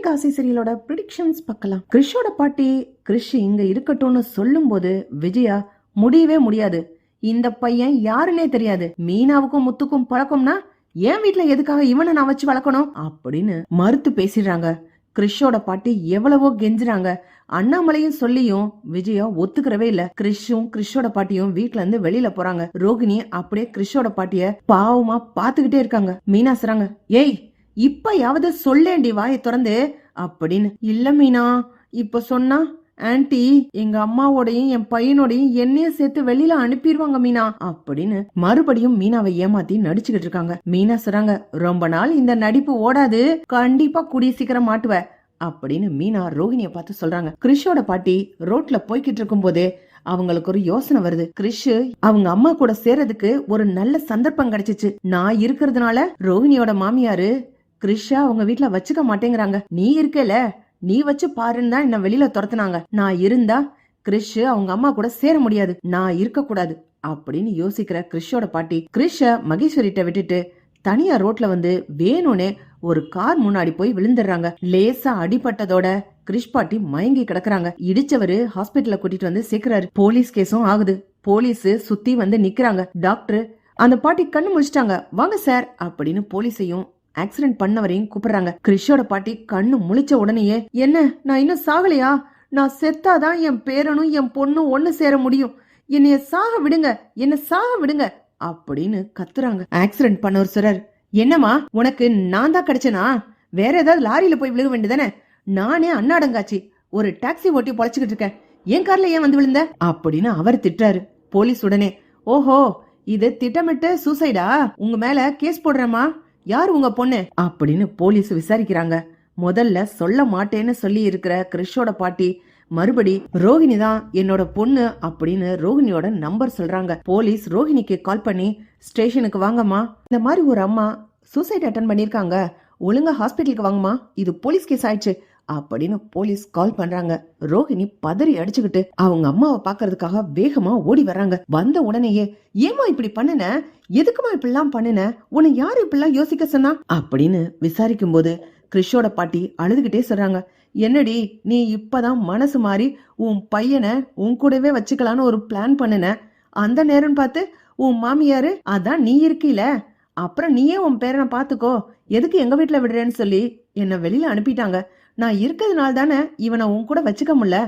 America ஆசை சீரியலோட predictions பார்க்கலாம். கிறிஷோட பாட்டி கிறிஷ் இங்க இருக்கட்டும்னு சொல்லும்போது விஜயா முடியவே முடியாது. இந்த பையன் யாருன்னே தெரியாது. மீனாவுக்கும் முத்துக்கும் பழக்கம்னா என் வீட்ல எதுக்காக இவனை நான் வச்சு வளர்க்கணும்? அப்படின்னு மறுத்து பேசிடுறாங்க. கிறிஷோட பாட்டி எவ்வளவோ கெஞ்சுறாங்க. அண்ணாமலையும் சொல்லியும் விஜயா ஒத்துக்கிறவே இல்ல. கிறிஷும் கிறிஷோட பாட்டியும் வீட்ல இருந்து வெளியில போறாங்க. ரோகிணி அப்படியே கிறிஷோட பாட்டிய பாவமா பாத்துக்கிட்டே இருக்காங்க. மீனா சொல்றாங்க ஏய் இப்பயாவது சொல்லேண்டி வாயை திறந்து. அப்படின்னு இல்ல மீனா இப்ப சொன்னா ஆன்டி எங்க அம்மாவோடையும் என் பையனோடையும் என்னையும் சேர்த்து வெளியில அனுப்பிடுவாங்க மீனா அப்படின்னு மறுபடியும் மீனாவை ஏமாத்தி நடிச்சுக்கிட்டு இருக்காங்க. மீனா சொல்றாங்க ரொம்ப நாள் இந்த நடிப்பு ஓடாது. கண்டிப்பா கூடிய சீக்கிரம் மாட்டுவ அப்படின்னு மீனா ரோஹிணிய பார்த்து சொல்றாங்க. கிறிஷோட பாட்டி ரோட்ல போய்கிட்டு இருக்கும் போதே அவங்களுக்கு ஒரு யோசனை வருது. கிறிஷ் அவங்க அம்மா கூட சேர்றதுக்கு ஒரு நல்ல சந்தர்ப்பம் கிடைச்சிச்சு. நான் இருக்கிறதுனால ரோகிணியோட மாமியாரு கிருஷா அவங்க வீட்டுல வச்சுக்க மாட்டேங்கிறாங்க. நீ இருக்கல நீ வச்சு பாருன்னு தான் என்ன வெளியில துரத்துனாங்க. நான் இருந்தா கிறிஷ் அவங்க அம்மா கூட சேர முடியாது. நான் இருக்க கூடாது அப்படின்னு யோசிக்கிற கிறிஷோட பாட்டி. கிறிஷ மகேஸ்வரிட்ட விட்டுட்டு தனியா ரோட்ல வந்து வேணும்னே ஒரு கார் முன்னாடி போய் விழுந்துடுறாங்க. லேசா அடிபட்டதோட கிறிஷ் பாட்டி மயங்கி கிடக்குறாங்க. இடிச்சவரு ஹாஸ்பிட்டல கூட்டிட்டு வந்து சேர்க்கிறாரு. போலீஸ் கேஸும் ஆகுது. போலீஸ் சுத்தி வந்து நிக்கிறாங்க. டாக்டர் அந்த பாட்டி கண்ணு முடிச்சிட்டாங்க வாங்க சார் அப்படின்னு போலீஸையும் ஆக்சிடென்ட் பண்ணவரையும் கூப்பிடுறாங்க. கிறிஷோட பாட்டி கண்ணு முழிச்ச உடனேயே என்ன நான் இன்னும் சாகலையா? நான் செத்தாதான் என் பேரனும் என் பொண்ணும் ஒன்னு சேர முடியும். என்னைய சாக விடுங்க என்ன சாக விடுங்க அப்படின்னு கத்துறாங்க. ஆக்சிடென்ட் பண்ணவர் சார் என்னம்மா உனக்கு நான் தான் கிடைச்சனா? வேற ஏதாவது லாரியில போய் விழுக வேண்டியதானே? நானே அண்ணாடங்காச்சி ஒரு டாக்ஸி ஓட்டி பொழைச்சுக்கிட்டு இருக்கேன். என் கார்ல ஏன் வந்து விழுந்த? அப்படின்னு அவர் திட்டாரு போலீஸ் உடனே ஓஹோ இது திட்டமிட்டு சூசைடா? உங்க மேல கேஸ் போடுறேம்மா. யார் உங்க பொண்ணு? அப்படின்னு போலீஸ் விசாரிக்கிறாங்க. முதல்ல சொல்ல மாட்டேன்னு சொல்லி இருக்கிற கிறிஷோட பாட்டி மறுபடி ரோஹிணி தான் என்னோட பொண்ணு அப்படின்னு ரோஹிணியோட நம்பர் சொல்றாங்க. போலீஸ் ரோஹிணிக்கு கால் பண்ணி ஸ்டேஷனுக்கு வாங்கம்மா. இந்த மாதிரி ஒரு அம்மா சூசைட் அட்டன் பண்ணிருக்காங்க ஒழுங்கா ஹாஸ்பிட்டலுக்கு வாங்கம்மா. இது போலீஸ் கேஸ் ஆயிடுச்சு. அப்படின்னு போலீஸ் கால் பண்றாங்க. ரோஹிணி பதறி அடிச்சுக்கிட்டு அவங்க அம்மாவை பாக்குறதுக்காக வேகமா ஓடி வர்றாங்க. வந்த உடனேயே ஏமா இப்படி பண்ணுன? எதுக்குமா இப்படிலாம் பண்ணுன? உன்னை யாரு இப்படிலாம் யோசிக்க சொன்னா? அப்படின்னு விசாரிக்கும் போது கிறிஷோட பாட்டி அழுதுகிட்டே சொல்றாங்க. என்னடி நீ இப்பதான் மனசு மாறி உன் பையனை உன் கூடவே வச்சுக்கலான்னு ஒரு பிளான் பண்ணின. அந்த நேரம் பார்த்து உன் மாமியாரு அதான் நீ இருக்கீல. அப்புறம் நீயே உன் பேரனை பாத்துக்கோ எதுக்கு எங்க வீட்டுல விடுறேன்னு சொல்லி என்னை வெளியில அனுப்பிட்டாங்க. நான் இருக்கிறதுனால தானே இவனை உன் கூட வச்சுக்க முடியல.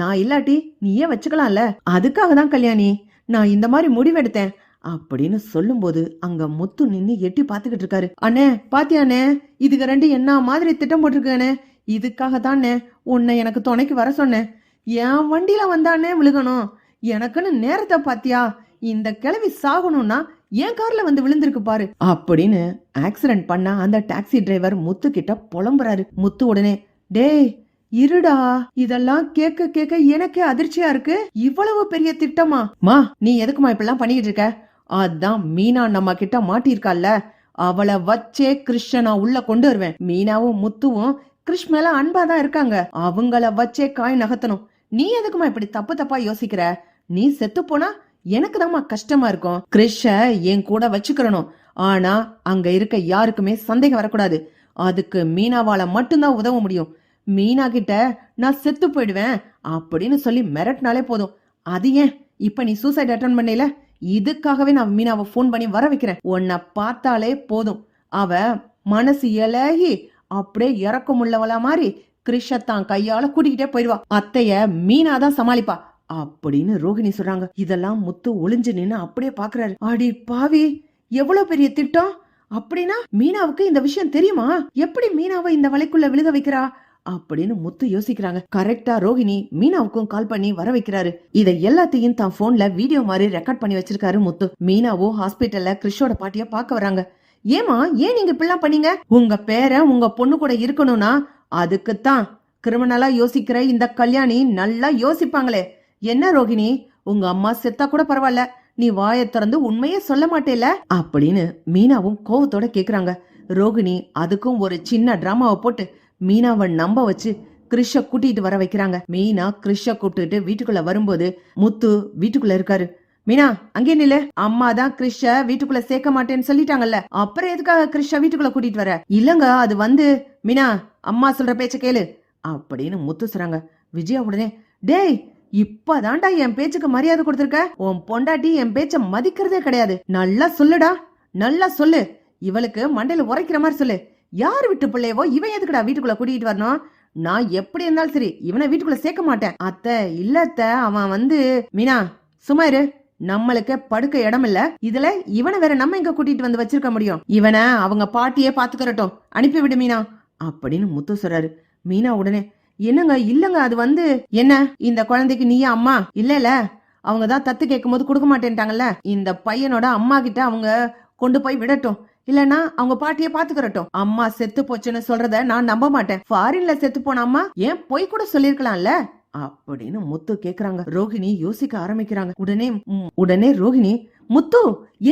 நான் இல்லாட்டி நீயே வச்சுக்கலாம்ல. அதுக்காக தான் கல்யாணி. நான் இந்த மாதிரி முடிவெடுத்தேன் அப்படின்னு சொல்லும்போது அங்க முத்து நின்று எட்டி பாத்துக்கிட்டு இருக்காரு. அண்ணே பாத்தியாண்ணே இதுக்கு ரெண்டு என்ன மாதிரி திட்டம் போட்டிருக்கானே இதுக்காக தானே உன்னை எனக்கு துணைக்கு வர சொன்னேன். என் வண்டியில வந்தானே விழுகணும். எனக்குன்னு நேரத்தை பாத்தியா? இந்த கிளவி சாகணும்னா என் கார்ல வந்து விழுந்திருக்கு பாரு. அப்படின்னு ஆக்சிடென்ட் பண்ண அந்த டாக்ஸி டிரைவர் முத்து கிட்ட புலம்புறாரு. முத்து உடனே டேய் இருடா. இதெல்லாம் கேட்க கேட்க எனக்கே அதிர்ச்சியா இருக்கு. இவ்வளவு பெரிய திட்டமா? மா நீ எதுக்குமா இப்படிலாம் பண்ணிக்கிட்டு இருக்க? அதான் மீனா நம்ம கிட்ட மாட்டிருக்கால அவளை வச்சே கிருஷ்ணனா உள்ள கொண்டு வருவேன். மீனாவும் முத்துவும் கிருஷ் மேல அன்பா தான் இருக்காங்க. அவங்கள வச்சே காய் நகர்த்தணும். நீ எதுக்குமா இப்படி தப்பு தப்பா யோசிக்கிற? நீ செத்து போனா எனக்கு தான்மா கஷ்டமா இருக்கும். கிறிஷ என் கூட வச்சுக்கிறணும். ஆனா அங்க இருக்க யாருக்குமே சந்தேகம் வரக்கூடாது. அதுக்கு மீனாவால மட்டும்தான் உதவ முடியும். மீனா கிட்ட நான் செத்து போயிடுவேன் அப்படின்னு சொல்லி மிரட்டினாலே போதும். அது ஏன்? இப்ப நீ சூசைட் அட்டன் பண்ணல? இதுக்காகவே நான் மீனாவை ஃபோன் பண்ணி வர வைக்கிறேன். உன்னை பார்த்தாலே போதும். அவ மனசு இலகி அப்படியே இறக்கம் உள்ளவளா மாதிரி கிருஷத்தான் கையால கூட்டிக்கிட்டே போயிடுவா. அத்தைய மீனா தான் சமாளிப்பா அப்படின்னு ரோகிணி சொல்றாங்க. இதெல்லாம் முத்து ஒளிஞ்சு நின்னு அப்படியே பாக்குறாரு. அடி பாவி எவ்வளவு பெரிய திட்டம்? அப்படின்னா மீனாவுக்கு இந்த விஷயம் தெரியுமா? எப்படி மீனாவை இந்த வலைக்குள்ள விழுக வைக்கிறா? அப்படின்னு முத்து யோசிக்கிறாங்க. கரெக்டா ரோஹிணி மீனாவுக்கும் கால் பண்ணி வர வைக்கிறாரு. இதை எல்லாத்தையும் தான் போன்ல வீடியோ மாதிரி ரெக்கார்ட் பண்ணி வச்சிருக்காரு முத்து. மீனாவும் ஹாஸ்பிட்டல்ல கிறிஷோட பாட்டிய பார்க்க வராங்க. ஏமா ஏன் நீங்க இப்படிலாம் பண்ணீங்க? உங்க பேரை உங்க பொண்ணு கூட இருக்கணும்னா அதுக்குத்தான். கிரிமினலா யோசிக்கிற இந்த கல்யாணி நல்லா யோசிப்பாங்களே. என்ன ரோகிணி உங்க அம்மா செத்தா கூட பரவாயில்ல. நீ வாயை திறந்து உண்மையே சொல்ல மாட்டேல? அப்படின்னு மீனாவும் கோவத்தோட கேக்குறாங்க. ரோகிணி அதுக்கும் ஒரு சின்ன டிராமாவை போட்டு மீனாவை நம்ப வச்சு கிறிஷ கூட்டிட்டு வர வைக்கிறாங்க. மீனா கிறிஷ கூப்பிட்டுட்டு வீட்டுக்குள்ள வரும்போது முத்து வீட்டுக்குள்ள இருக்காரு. மீனா அங்கே நில்லு. அம்மா தான் கிறிஷ வீட்டுக்குள்ள சேர்க்க மாட்டேன்னு சொல்லிட்டாங்கல்ல. அப்புறம் எதுக்காக கிறிஷ வீட்டுக்குள்ள கூட்டிட்டு வர? இல்லங்க அது வந்து மீனா அம்மா சொல்ற பேச்ச கேளு. அப்படின்னு முத்து சொல்றாங்க. விஜயா உடனே டேய் இப்பதான்டா என் பேச்சுக்கு மரியாதை கொடுத்திருக்க? உன் பொண்டாட்டி என் பேச்ச மதிக்கிறதே கிடையாது. நல்லா சொல்லுடா. நல்லா சொல்லு. இவளுக்கு மண்டையில உரைக்கிற மாதிரி சொல்லு. யார் விட்டு பிள்ளையவோ இவன் எதுக்குடா வீட்டுக்குள்ள கூட்டிகிட்டு வரணும்? நான் எப்படி இருந்தாலும் சரி இவனை வீட்டுக்குள்ள சேர்க்க மாட்டேன். அத்தை இல்ல அத்தை அவன் வந்து மீனா சும்மா இரு. நம்மளுக்கு படுக்க இடம் இல்ல. இதுல இவனை வேற நம்ம எங்க கூட்டிட்டு வந்து வச்சிருக்க முடியும்? இவனை அவங்க பாட்டியே பாத்துக்கிறட்டும். அனுப்பி விடு மீனா. அப்படின்னு முத்து சொல்றாரு. மீனா உடனே என்னங்க இல்லங்க அது வந்து என்ன? இந்த குழந்தைக்கு நீயா அம்மா? இல்லல அவங்க தான் தத்து கேட்கும் போது கொடுக்க மாட்டேன்ட்டாங்கல்ல. இந்த பையனோட அம்மா கிட்ட அவங்க கொண்டு போய் விடட்டும். இல்லனா அவங்க பாட்டிய பாத்துக்கிறட்டும் அம்மா செத்து போச்சுன்னு சொல்றத நான் நம்ப மாட்டேன். ஃபாரின்ல செத்து போன அம்மா ஏன் பொய் கூட சொல்லிருக்கலாம்ல அப்படின்னு முத்து கேக்குறாங்க. ரோஹிணி யோசிக்க ஆரம்பிக்கிறாங்க. உடனே உடனே ரோஹிணி முத்து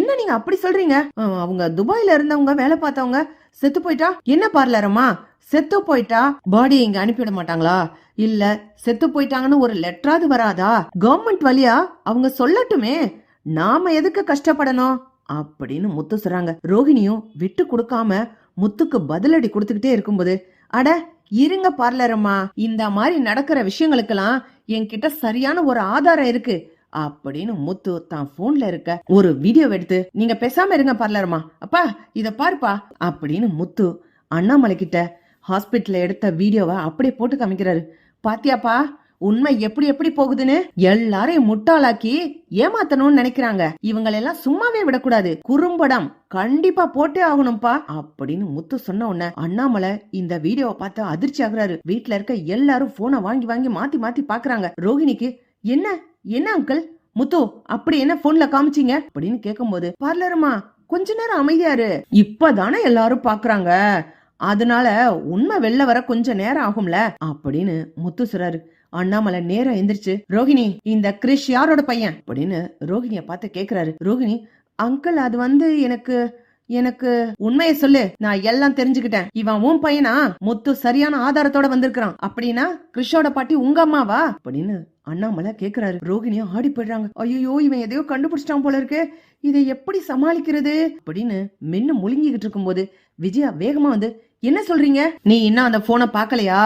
என்ன நீங்க அப்படி சொல்றீங்க? அவங்க துபாயில இருந்தவங்க வேலை பார்த்தவங்க செத்து போயிட்டா? என்ன பார்லரம்மா செத்து போயிட்டா? பாடி இங்க அனுப்பிவிட மாட்டாங்களா? இல்ல செத்து போயிட்டாங்கன்னு ஒரு லெட்டராது வராதா? கவர்மெண்ட் வழியா? அவங்க சொல்லட்டுமே. நாம எதுக்கு கஷ்டப்படணும்? அப்படின்னு முத்து சொல்றாங்க. ரோஹிணியும் விட்டு கொடுக்காம முத்துக்கு பதிலடி கொடுத்துக்கிட்டே இருக்கும்போது அட இருங்க பார்லரம்மா இந்த மாதிரி நடக்கிற விஷயங்களுக்கெல்லாம் என்கிட்ட சரியான ஒரு ஆதாரம் இருக்கு. அப்படின்னு முத்து தான் போன்ல இருக்க ஒரு வீடியோ எடுத்து நீங்க பேசாம இருங்க பார்லரம்மா அப்பா இத பாருப்பா. அப்படின்னு முத்து அண்ணாமலை கிட்ட ஹாஸ்பிட்டல்ல எடுத்த வீடியோவை அப்படியே போட்டு காமிக்கிறாரு. பாத்தியாப்பா உண்மை எப்படி எப்படி போகுதுன்னு? எல்லாரையும் முட்டாளாக்கி ஏமாத்தணும்னு நினைக்கிறாங்க. இவங்களெல்லாம் சும்மாவே விடக்கூடாது. குறும்படம். கண்டிப்பா போட்டே ஆகணும்ப்பா. அப்படின்னு முத்து சொன்ன உடனே அண்ணாமலை இந்த வீடியோவை பார்த்து அதிர்ச்சி ஆகுறாரு. வீட்டுல இருக்க எல்லாரும் போனை வாங்கி வாங்கி மாத்தி மாத்தி பாக்குறாங்க. ரோஹிணிக்கு என்ன? என்ன அங்கிள் முத்து அப்படி என்ன போன்ல காமிச்சீங்க? அப்படின்னு கேக்கும்போது பார்லருமா கொஞ்ச நேரம் அமைதியாரு இப்பதானே எல்லாரும் பாக்குறாங்க. அதனால உண்மை வெளில வர கொஞ்ச நேரம் ஆகும்ல? அப்படின்னு முத்து சொல்றாரு. அண்ணாமலை நேரம் எந்திரிச்சு ரோஹிணி இந்த கிரிஷ் யாரோட பையன்? அப்படின்னு ரோஹிணிய பார்த்து கேக்குறாரு. ரோஹிணி அங்கிள் அது வந்து எனக்கு எனக்கு உண்மையை சொல்லு. நான் எல்லாம் தெரிஞ்சுக்கிட்டேன். இவன் உன் பையனா? முத்து சரியான ஆதாரத்தோட வந்திருக்கிறான். அப்படின்னா கிறிஷோட பாட்டி உங்க அம்மாவா? அப்படின்னு அண்ணாமலை கேக்குறாரு. ரோகிணியா ஆடி போயிடுறாங்க. ஐயோ இவன் எதையோ கண்டுபிடிச்சிட்டான் போல இருக்கு. இதை எப்படி சமாளிக்கிறது? அப்படின்னு மென்னு முழுங்கிக்கிட்டு இருக்கும்போது விஜயா வேகமா வந்து என்ன சொல்றீங்க? நீ இன்னும் அந்த போனை பார்க்கலையா?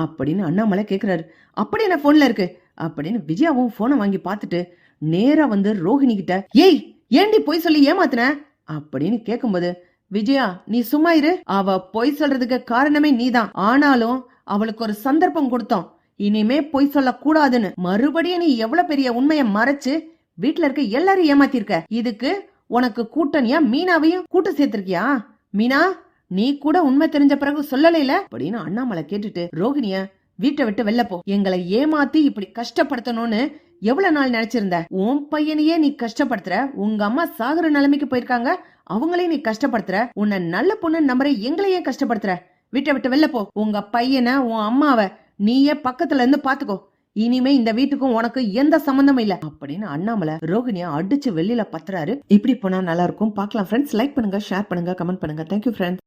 அப்படின்னு அண்ணாமலை கேக்குறாரு. அப்படி என்ன போன்ல இருக்கு. அப்படின்னு விஜயாவும் போனை வாங்கி பார்த்துட்டு நேரா வந்து ரோஹிணி கிட்ட ஏய் ஏண்டி பொய் சொல்லி ஏமாத்துன? அப்படின்னு கேக்கும்போது விஜயா நீ சும்மா இரு. அவ பொய் சொல்றதுக்கு காரணமே நீதான். ஆனாலும் அவளுக்கு ஒரு சந்தர்ப்பம் கொடுத்தோம். இனிமே பொய் சொல்ல கூடாதுன்னு மறுபடியும் நீ எவ்வளவு பெரிய உண்மையை மறைச்சு வீட்டுல இருக்க எல்லாரும் ஏமாத்திருக்க? இதுக்கு உனக்கு கூட்டணியா மீனாவையும் கூட்டு சேர்த்திருக்கியா? மீனா நீ கூட உண்மை தெரிஞ்ச பிறகு சொல்லலைல? அப்படின்னு அண்ணாமலை கேட்டுட்டு ரோகிணிய வீட்டை விட்டு வெளில போ. எங்களை ஏமாத்தி இப்படி கஷ்டப்படுத்தணும்னு எவ்வளவு நாள் நினைச்சிருந்த? உன் பையனையே நீ கஷ்டப்படுத்துற. உங்க அம்மா சாகுற நிலைமைக்கு போயிருக்காங்க. அவங்களையும் நீ கஷ்டப்படுத்துற. உன்னை நல்ல பொண்ணு நம்புற எங்களையே கஷ்டப்படுத்துற. விட்ட விட்டு வெளில போ. உங்க பையனை உன் அம்மாவை நீயே பக்கத்துல இருந்து பாத்துக்கோ. இனிமே இந்த வீட்டுக்கும் உனக்கு எந்த சம்பந்தமும் இல்ல. அப்படின்னு அண்ணாமலை ரோகிணியா அடிச்சு வெளியில பத்துறாரு. இப்படி போனா நல்லா இருக்கும். பார்க்கலாம் ஃப்ரெண்ட்ஸ் லைக் பண்ணுங்க ஷேர் பண்ணுங்க கமெண்ட் பண்ணுங்க. Thank you friends